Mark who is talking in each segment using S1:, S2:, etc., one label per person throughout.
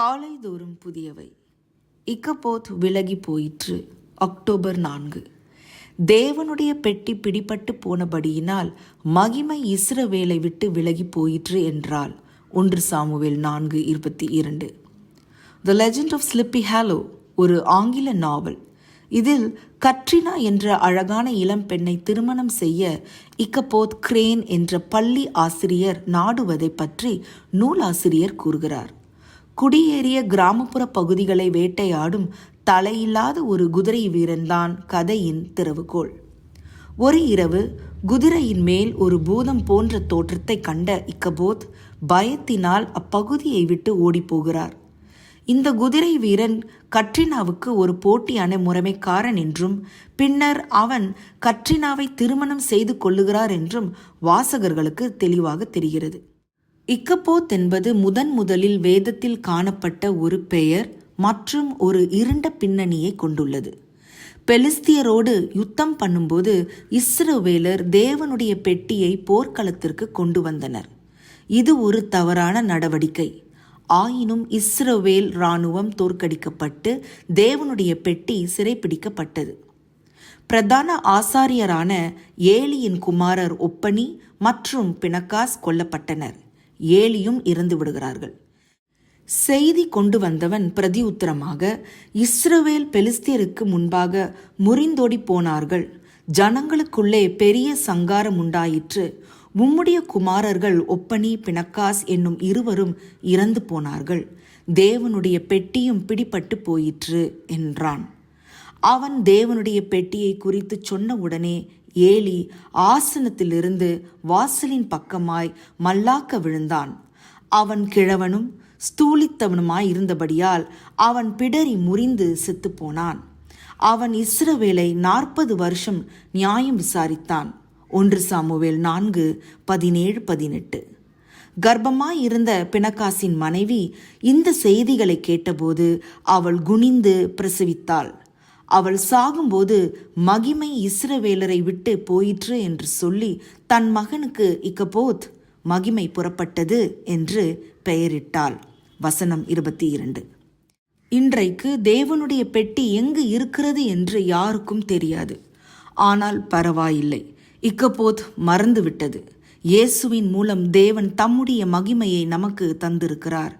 S1: காலை தோறும் புதியவை. இக்கப்போத் விலகி போயிற்று. அக்டோபர் நான்கு. தேவனுடைய பெட்டி பிடிபட்டு போனபடியினால் மகிமை இஸ்ரவேலை விட்டு விலகி போயிற்று என்றால் ஒன்று சாமுவேல் நான்கு இருபத்தி இரண்டு. The legend of sleepy hollow ஒரு ஆங்கில நாவல். இதில் கட்ரினா என்ற அழகான இளம் பெண்ணை திருமணம் செய்ய இக்கப்போத் கிரேன் என்ற பள்ளி ஆசிரியர் நாடுவதை பற்றி நூலாசிரியர் கூறுகிறார். குடியேறிய கிராமப்புற பகுதிகளை வேட்டையாடும் தலையில்லாத ஒரு குதிரை வீரன்தான் கதையின் திறவுகோள் ஒரு இரவு குதிரையின் மேல் ஒரு பூதம் போன்ற தோற்றத்தை கண்ட இக்கபோத் பயத்தினால் அப்பகுதியை விட்டு ஓடிப்போகிறார் இந்த குதிரை வீரன் கட்ரினாவுக்கு ஒரு போட்டியான முறைமைக்காரன் என்றும் பின்னர் அவன் கட்ரினாவை திருமணம் செய்து கொள்ளுகிறார் என்றும் வாசகர்களுக்கு தெளிவாக தெரிகிறது. இக்கப்போத் என்பது முதன் முதலில் வேதத்தில் காணப்பட்ட ஒரு பெயர் மற்றும் ஒரு இருண்ட பின்னணியை கொண்டுள்ளது. பெலிஸ்தியரோடு யுத்தம் பண்ணும்போது இஸ்ரவேலர் தேவனுடைய பெட்டியை போர்க்களத்திற்கு கொண்டு வந்தனர். இது ஒரு தவறான நடவடிக்கை. ஆயினும் இஸ்ரவேல் இராணுவம் தோற்கடிக்கப்பட்டு தேவனுடைய பெட்டி சிறைப்பிடிக்கப்பட்டது பிரதான ஆசாரியரான ஏலியின் குமாரர் ஒப்பனி மற்றும் பினகாஸ் கொல்லப்பட்டனர். ஏலியும் இறந்து விடுகிறார்கள். செய்தி கொண்டு வந்தவன் பிரதி உத்தரமாக இஸ்ரவேல் பெலிஸ்தியருக்கு முன்பாக முறிந்தோடி போனார்கள். ஜனங்களுக்குள்ளே பெரிய சங்காரம் உண்டாயிற்று. உம்முடைய குமாரர்கள் ஒப்பனி பிணக்காஸ் என்னும் இருவரும் இறந்து போனார்கள். தேவனுடைய பெட்டியும் பிடிபட்டு போயிற்று என்றான். அவன் தேவனுடைய பெட்டியை குறித்து சொன்ன உடனே ஏலி ஆசனத்திலிருந்து வாசலின் பக்கமாய் மல்லாக்க விழுந்தான். அவன் கிழவனும் ஸ்தூலித்தவனுமாய் இருந்தபடியால் அவன் பிடரி முறிந்து செத்துப்போனான். அவன் இஸ்ரவேலை நாற்பது வருஷம் நியாயம் விசாரித்தான். ஒன்று சாமுவேல் நான்கு பதினேழு பதினெட்டு. கர்ப்பமாய் இருந்த பிணக்காசின் மனைவி இந்த செய்திகளை கேட்டபோது அவள் குனிந்து பிரசவித்தாள். அவள் சாகும்போது மகிமை இஸ்ரவேலரை விட்டு போயிற்று என்று சொல்லி தன் மகனுக்கு இக்கப்போத் மகிமை புறப்பட்டது என்று பெயரிட்டாள். வசனம் இருபத்தி இரண்டு. இன்றைக்கு தேவனுடைய பெட்டி எங்கு இருக்கிறது என்று யாருக்கும் தெரியாது. ஆனால் பரவாயில்லை. இக்கப்போத் மறந்துவிட்டது. இயேசுவின் மூலம் தேவன் தம்முடைய மகிமையை நமக்கு தந்திருக்கிறார்.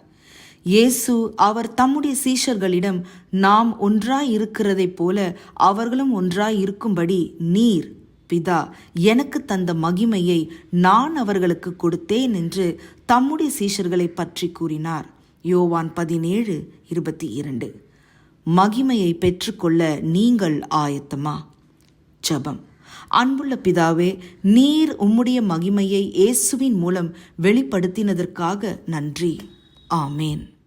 S1: இயேசு அவர் தம்முடைய சீஷர்களிடம் நாம் ஒன்றாய் இருக்கிறதைப் போல அவர்களும் ஒன்றாய் இருக்கும்படி நீர் பிதா எனக்கு தந்த மகிமையை நான் அவர்களுக்கு கொடுத்தேன் என்று தம்முடைய சீஷர்களை பற்றி கூறினார். யோவான் பதினேழு இருபத்தி இரண்டு. மகிமையை பெற்றுக்கொள்ள நீங்கள் ஆயத்தமா? ஜபம். அன்புள்ள பிதாவே நீர் உம்முடைய மகிமையை இயேசுவின் மூலம் வெளிப்படுத்தினதற்காக நன்றி. 阿门。